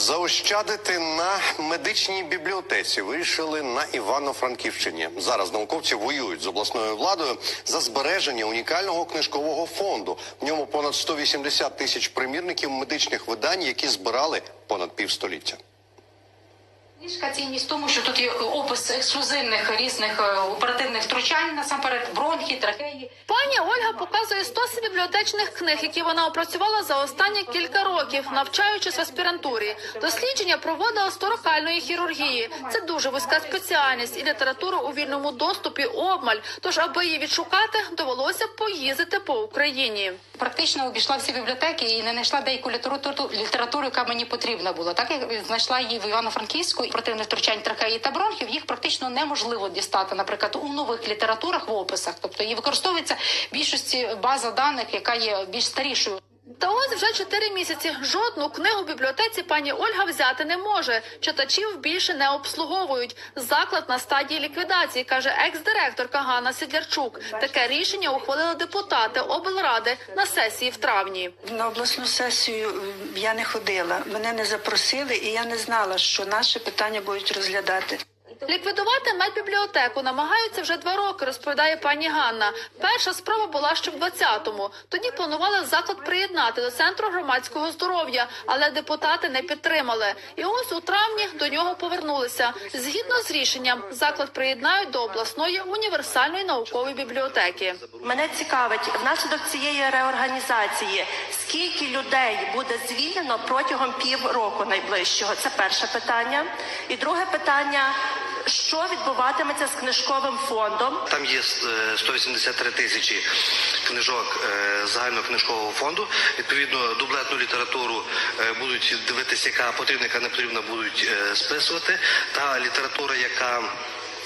Заощадити на медичній бібліотеці вирішили на Івано-Франківщині. Зараз науковці воюють з обласною владою за збереження унікального книжкового фонду. В ньому понад 180 тисяч примірників медичних видань, які збирали понад півстоліття. Книжка цінність тому, що тут є опис ексклюзивних різних е, оперативних втручань, насамперед бронхи, трахеї. Пані Ольга показує стоси бібліотечних книг, які вона опрацювала за останні кілька років, навчаючись в аспірантурі. Дослідження проводила з торакальної хірургії. Це дуже вузька спеціальність, і література у вільному доступі обмаль. Тож, аби її відшукати, довелося поїздити по Україні. Практично обійшла всі бібліотеки і не знайшла деяку літературу, літературу, яка мені потрібна була. Так як знайшла її в Івано-Франківську оперативних втручань трахеї та бронхів, їх практично неможливо дістати, наприклад, у нових літературах в описах. Тобто її використовується більшості база даних, яка є більш старішою. Та ось вже чотири місяці жодну книгу в бібліотеці пані Ольга взяти не може. Читачів більше не обслуговують. Заклад на стадії ліквідації, каже екс-директорка Ганна Сидярчук. Таке рішення ухвалили депутати облради на сесії в травні. На обласну сесію я не ходила. Мене не запросили, і я не знала, що наше питання будуть розглядати. Ліквідувати медбібліотеку намагаються вже два роки, розповідає пані Ганна. Перша спроба була ще в 20-му. Тоді планували заклад приєднати до центру громадського здоров'я, але депутати не підтримали. І ось у травні до нього повернулися. Згідно з рішенням, заклад приєднають до обласної універсальної наукової бібліотеки. Мене цікавить внаслідок цієї реорганізації, скільки людей буде звільнено протягом півроку найближчого. Це перше питання. І друге питання: що відбуватиметься з книжковим фондом? Там є е, 183 тисячі книжок е, загального книжкового фонду. Відповідно, дублетну літературу е, будуть дивитися, яка потрібна, яка не потрібна, будуть е, списувати. Та література, яка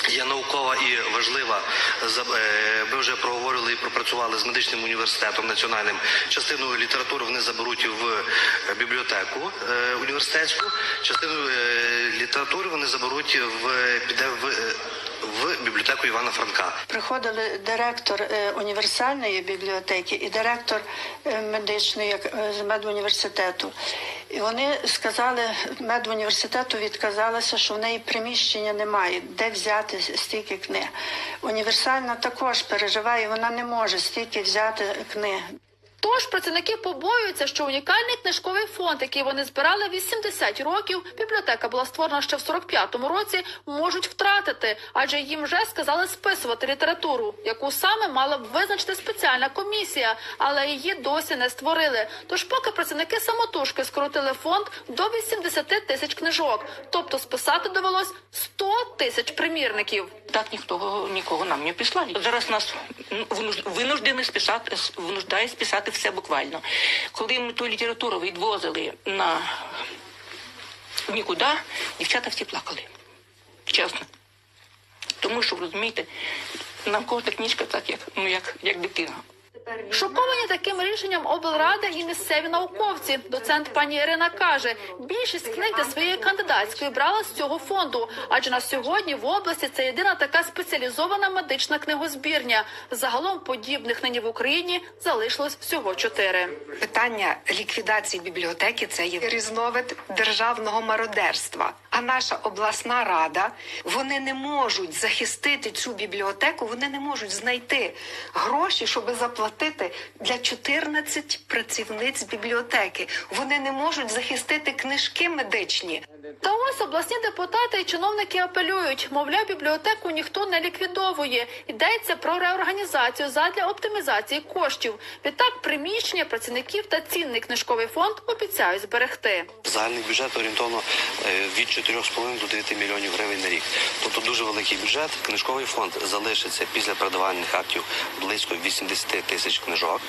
Є наукова і важлива. Е, Ми вже проговорили і пропрацювали з медичним університетом національним. Частину літератури вони заберуть в е, бібліотеку е, університетську. Частину літератури вони заберуть в піде в, в бібліотеку Івана Франка. Приходили директор універсальної бібліотеки і директор медичної як, з медуніверситету. І вони сказали, медуніверситету відказалася, що в неї приміщення немає, де взяти стільки книг. Універсальна також переживає, вона не може стільки взяти книг. Тож працівники побоюються, що унікальний книжковий фонд, який вони збирали 80 років, бібліотека була створена ще в 45-му році, можуть втратити, адже їм вже сказали списувати літературу, яку саме мала б визначити спеціальна комісія, але її досі не створили. Тож, поки працівники самотужки скоротили фонд до 80 тисяч книжок, тобто списати довелось 100 тисяч примірників. Так ніхто нікого нам не прислали. Зараз нас винуждені списати, винуждає списати все буквально. Коли ми ту літературу відвозили на нікуди, дівчата всі плакали. Чесно. Тому що, розумієте, нам кожна книжка так, як, ну, як, як дитина. Шоковані таким рішенням облради і місцеві науковці. Доцент пані Ірина каже, більшість книг для своєї кандидатської брала з цього фонду, адже на сьогодні в області це єдина така спеціалізована медична книгозбірня. Загалом подібних нині в Україні залишилось всього чотири. Питання ліквідації бібліотеки це є різновид державного мародерства. А наша обласна рада вони не можуть захистити цю бібліотеку, вони не можуть знайти гроші, щоб заплатити для 14 працівниць бібліотеки. Вони не можуть захистити книжки медичні. Та ось обласні депутати і чиновники апелюють. Мовляв, бібліотеку ніхто не ліквідовує. Йдеться про реорганізацію задля оптимізації коштів. Відтак приміщення працівників та цінний книжковий фонд обіцяють зберегти. Загальний бюджет орієнтовно е, від 4,5 до 9 мільйонів гривень на рік. Тобто дуже великий бюджет. Книжковий фонд залишиться після передавальних актів близько 80 тисяч книжок.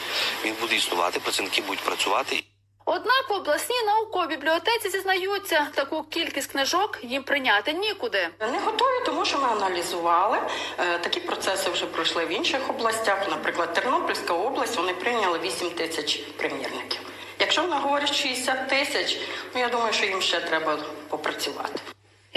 Він буде існувати, працівники будуть працювати. Однак в обласній науковій бібліотеці зізнаються, таку кількість книжок їм прийняти нікуди. Не готові, тому що ми аналізували. Е, Такі процеси вже пройшли в інших областях. Наприклад, Тернопільська область вони прийняли 8 тисяч примірників. Якщо вони говорять 60 тисяч, ну я думаю, що їм ще треба попрацювати.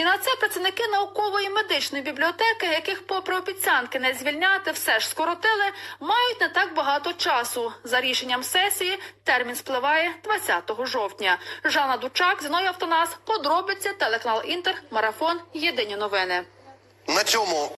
На це працівники наукової медичної бібліотеки, яких, попри обіцянки не звільняти, все ж скоротили, мають не так багато часу. За рішенням сесії термін спливає 20 жовтня. Жанна Дучак, Зіною Автонас, подробиці, телеканал Інтер, марафон. Єдині новини. На цьому